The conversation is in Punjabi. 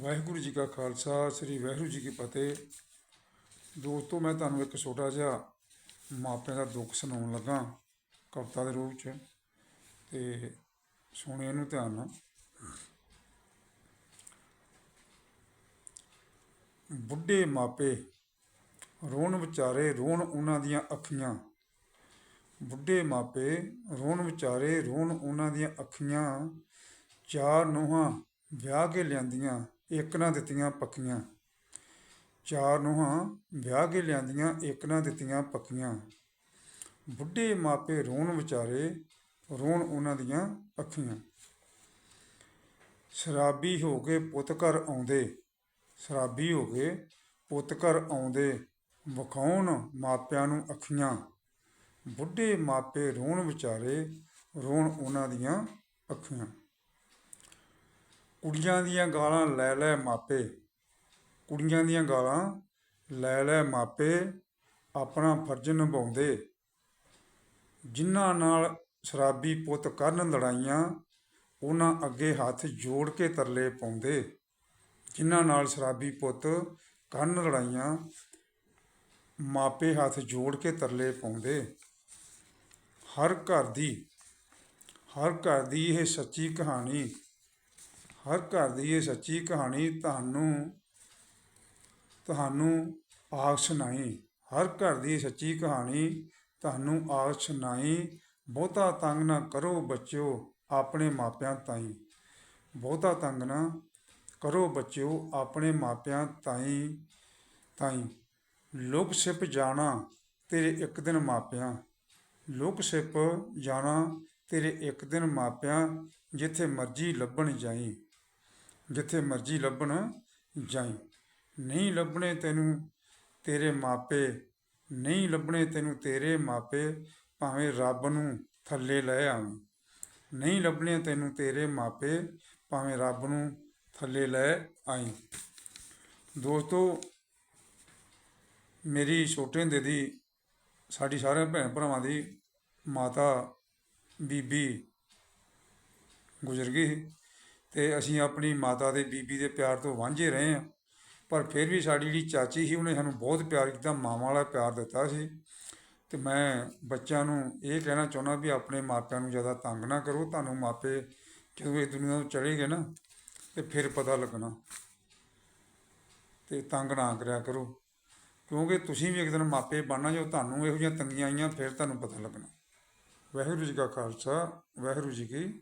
ਵਾਹਿਗੁਰੂ ਜੀ ਕਾ ਖਾਲਸਾ, ਸ੍ਰੀ ਵਾਹਿਗੁਰੂ ਜੀ ਕੀ ਫਤਿਹ। ਦੋਸਤੋ, ਮੈਂ ਤੁਹਾਨੂੰ ਇੱਕ ਛੋਟਾ ਜਿਹਾ ਮਾਪਿਆਂ ਦਾ ਦੁੱਖ ਸੁਣਾਉਣ ਲੱਗਾ ਕਵਿਤਾ ਦੇ ਰੂਪ ਚ ਤੇ ਸੁਣਿਆ ਨੂੰ ਧਿਆਨ ਨਾਲ। ਬੁੱਢੇ ਮਾਪੇ, ਰੋਣ ਵਿਚਾਰੇ ਰੋਣ ਉਹਨਾਂ ਦੀਆਂ ਅੱਖੀਆਂ। ਬੁੱਢੇ ਮਾਪੇ, ਰੋਣ ਵਿਚਾਰੇ ਰੋਣ ਉਹਨਾਂ ਦੀਆਂ ਅੱਖੀਆਂ। ਚਾਰ ਨੂੰਹਾਂ ਵਿਆਹ ਕੇ ਲਿਆਂਦੀਆਂ। ਇੱਕ ਨਾ ਦਿੱਤੀਆਂ ਪੱਕੀਆਂ। ਚਾਰ ਨੂੰਹਾਂ ਵਿਆਹ ਕੇ ਲਿਆਂਦੀਆਂ, ਇੱਕ ਨਾ ਦਿੱਤੀਆਂ ਪੱਕੀਆਂ। ਬੁੱਢੇ ਮਾਪੇ ਰੋਣ ਵਿਚਾਰੇ, ਰੋਣ ਉਹਨਾਂ ਦੀਆਂ ਅੱਖੀਆਂ। ਸ਼ਰਾਬੀ ਹੋ ਕੇ ਪੁੱਤ ਘਰ ਆਉਂਦੇ, ਸ਼ਰਾਬੀ ਹੋ ਕੇ ਪੁੱਤ ਘਰ ਆਉਂਦੇ, ਵਿਖਾਉਣ ਮਾਪਿਆਂ ਨੂੰ ਅੱਖੀਆਂ। ਬੁੱਢੇ ਮਾਪੇ ਰੋਣ ਵਿਚਾਰੇ, ਰੋਣ ਉਹਨਾਂ ਦੀਆਂ ਅੱਖੀਆਂ। ਕੁੜੀਆਂ ਦੀਆਂ ਗਾਲਾਂ ਲੈ ਲੈ ਮਾਪੇ। ਕੁੜੀਆਂ ਦੀਆਂ ਗਾਲਾਂ ਲੈ ਲੈ ਮਾਪੇ, ਆਪਣਾ ਫਰਜ਼ ਨਿਭਾਉਂਦੇ। ਜਿਨ੍ਹਾਂ ਨਾਲ ਸ਼ਰਾਬੀ ਪੁੱਤ ਕਰਨ ਲੜਾਈਆਂ, ਉਹਨਾਂ ਅੱਗੇ ਹੱਥ ਜੋੜ ਕੇ ਤਰਲੇ ਪਾਉਂਦੇ। ਜਿਨ੍ਹਾਂ ਨਾਲ ਸ਼ਰਾਬੀ ਪੁੱਤ ਕਰਨ ਲੜਾਈਆਂ, ਮਾਪੇ ਹੱਥ ਜੋੜ ਕੇ ਤਰਲੇ ਪਾਉਂਦੇ। ਹਰ ਘਰ ਦੀ, ਹਰ ਘਰ ਦੀ ਇਹ ਸੱਚੀ ਕਹਾਣੀ ਹਰ ਘਰ ਦੀ ਇਹ ਸੱਚੀ ਕਹਾਣੀ, ਤੁਹਾਨੂੰ ਤੁਹਾਨੂੰ ਆਖ ਸੁਣਾਈ ਹਰ ਘਰ ਦੀ ਸੱਚੀ ਕਹਾਣੀ, ਤੁਹਾਨੂੰ ਆਖ ਸੁਣਾਈ ਬਹੁਤਾ ਤੰਗ ਨਾ ਕਰੋ ਬੱਚਿਓ ਆਪਣੇ ਮਾਪਿਆਂ ਤਾਈਂ। ਬਹੁਤਾ ਤੰਗ ਨਾ ਕਰੋ ਬੱਚਿਓ ਆਪਣੇ ਮਾਪਿਆਂ ਤਾਈਂ ਤਾਈਂ। ਲੁਕ ਸਿਪ ਜਾਣਾ ਤੇਰੇ ਇੱਕ ਦਿਨ ਮਾਪਿਆਂ। ਲੁਕ ਸਿਪ ਜਾਣਾ ਤੇਰੇ ਇੱਕ ਦਿਨ ਮਾਪਿਆਂ, ਜਿੱਥੇ ਮਰਜ਼ੀ ਲੱਭਣ ਜਾਈ। ਜਿੱਥੇ ਮਰਜ਼ੀ ਲੱਭਣ ਜਾਈ। ਨਹੀਂ ਲੱਭਣੇ ਤੈਨੂੰ ਤੇਰੇ ਮਾਪੇ, ਨਹੀਂ ਲੱਭਣੇ ਤੈਨੂੰ ਤੇਰੇ ਮਾਪੇ, ਭਾਵੇਂ ਰੱਬ ਨੂੰ ਥੱਲੇ ਲੈ ਆਵੀਂ। ਨਹੀਂ ਲੱਭਣੇ ਤੈਨੂੰ ਤੇਰੇ ਮਾਪੇ, ਭਾਵੇਂ ਰੱਬ ਨੂੰ ਥੱਲੇ ਲੈ ਆਈ। ਦੋਸਤੋ, ਮੇਰੀ ਛੋਟੇ ਹੁੰਦੇ ਦੀ, ਸਾਡੀ ਸਾਰੇ ਭੈਣ ਭਰਾਵਾਂ ਦੀ ਮਾਤਾ ਬੀਬੀ ਗੁਜ਼ਰ ਗਈ ਅਤੇ ਅਸੀਂ ਆਪਣੀ ਮਾਤਾ ਦੇ ਬੀਬੀ ਦੇ ਪਿਆਰ ਤੋਂ ਵਾਂਝੇ ਰਹੇ ਹਾਂ। ਪਰ ਫਿਰ ਵੀ ਸਾਡੀ ਜਿਹੜੀ ਚਾਚੀ ਸੀ, ਉਹਨੇ ਸਾਨੂੰ ਬਹੁਤ ਪਿਆਰ ਕੀਤਾ, ਮਾਵਾਂ ਵਾਲਾ ਪਿਆਰ ਦਿੱਤਾ ਸੀ। ਤੇ ਮੈਂ ਬੱਚਿਆਂ ਨੂੰ ਇਹ ਕਹਿਣਾ ਚਾਹੁੰਦਾ ਵੀ ਆਪਣੇ ਮਾਪਿਆਂ ਨੂੰ ਜ਼ਿਆਦਾ ਤੰਗ ਨਾ ਕਰੋ। ਤੁਹਾਨੂੰ ਮਾਪੇ ਜਦੋਂ ਇਹ ਦੁਨੀਆ ਤੋਂ ਚਲੇ ਗਏ ਨਾ, ਤੇ ਫਿਰ ਪਤਾ ਲੱਗਣਾ। ਤੇ ਤੰਗ ਨਾ ਕਰਿਆ ਕਰੋ। ਕਿਉਂਕਿ ਤੁਸੀਂ ਵੀ ਇੱਕ ਦਿਨ ਮਾਪੇ ਬਣਨਾ ਜੋ ਤੁਹਾਨੂੰ ਇਹੋ ਜਿਹੀਆਂ ਤੰਗੀਆਂ ਆਈਆਂ, ਫਿਰ ਤੁਹਾਨੂੰ ਪਤਾ ਲੱਗਣਾ। ਵਾਹਿਗੁਰੂ ਜੀ ਕਾ ਖਾਲਸਾ, ਵਾਹਿਗੁਰੂ ਜੀ ਕੀ